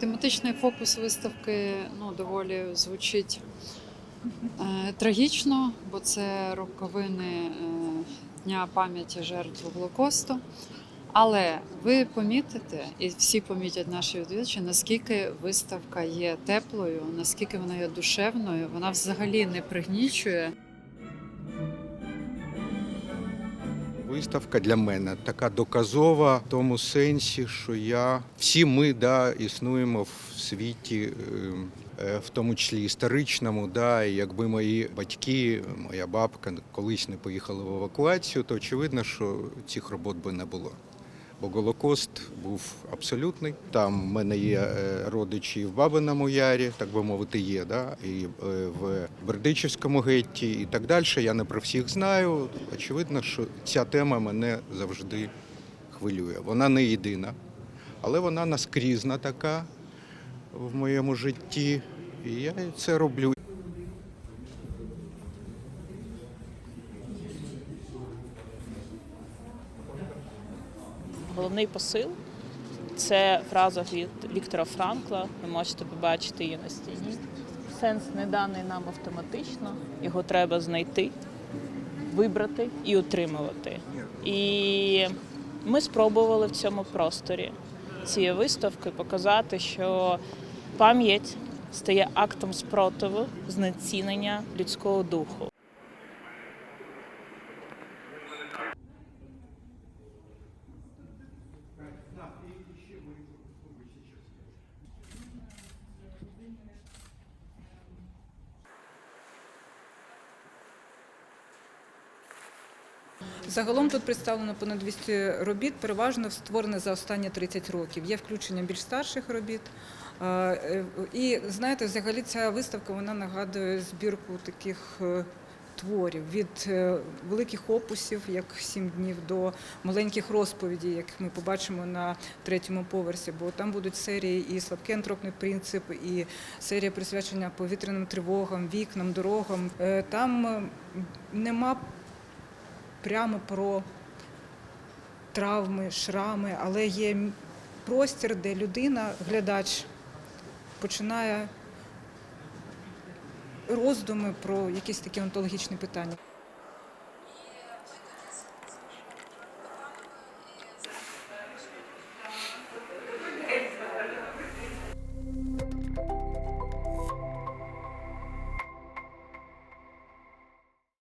Тематичний фокус виставки ну, доволі звучить е, трагічно, бо це роковини е, Дня пам'яті жертв Голокосту. Але ви помітите, і всі помітять наші відвідувачі, наскільки виставка є теплою, наскільки вона є душевною, вона взагалі не пригнічує. Виставка для мене така доказова в тому сенсі, що я всі ми да, існуємо в світі, е, е, в тому числі історичному. Да, і якби мої батьки, моя бабка колись не поїхали в евакуацію, то очевидно, що цих робот би не було. Бо Голокост був абсолютний. Там в мене є е, родичі в Бабиному Ярі, так би мовити, є, да? і е, в Бердичівському гетті, і так далі. Я не про всіх знаю. Очевидно, що ця тема мене завжди хвилює. Вона не єдина, але вона наскрізна така в моєму житті. І я це роблю. Головний посил це фраза від Віктора Франкла. Ви можете побачити її на стіні. Сенс не даний нам автоматично, його треба знайти, вибрати і утримувати. І ми спробували в цьому просторі цієї виставки показати, що пам'ять стає актом спротиву, знецінення людського духу. Загалом тут представлено понад 200 робіт, переважно створене за останні 30 років. Є включення більш старших робіт. Е, І знаєте, взагалі ця виставка вона нагадує збірку таких е, творів від е, великих опусів, як сім днів, до маленьких розповідей, як ми побачимо на третьому поверсі. Бо там будуть серії і слабкий антропний принцип, і серія присвячення повітряним тривогам, вікнам, дорогам. Е, Там е, нема прямо про травми, шрами, але є простір, де людина, глядач, починає роздуми про якісь такі онтологічні питання.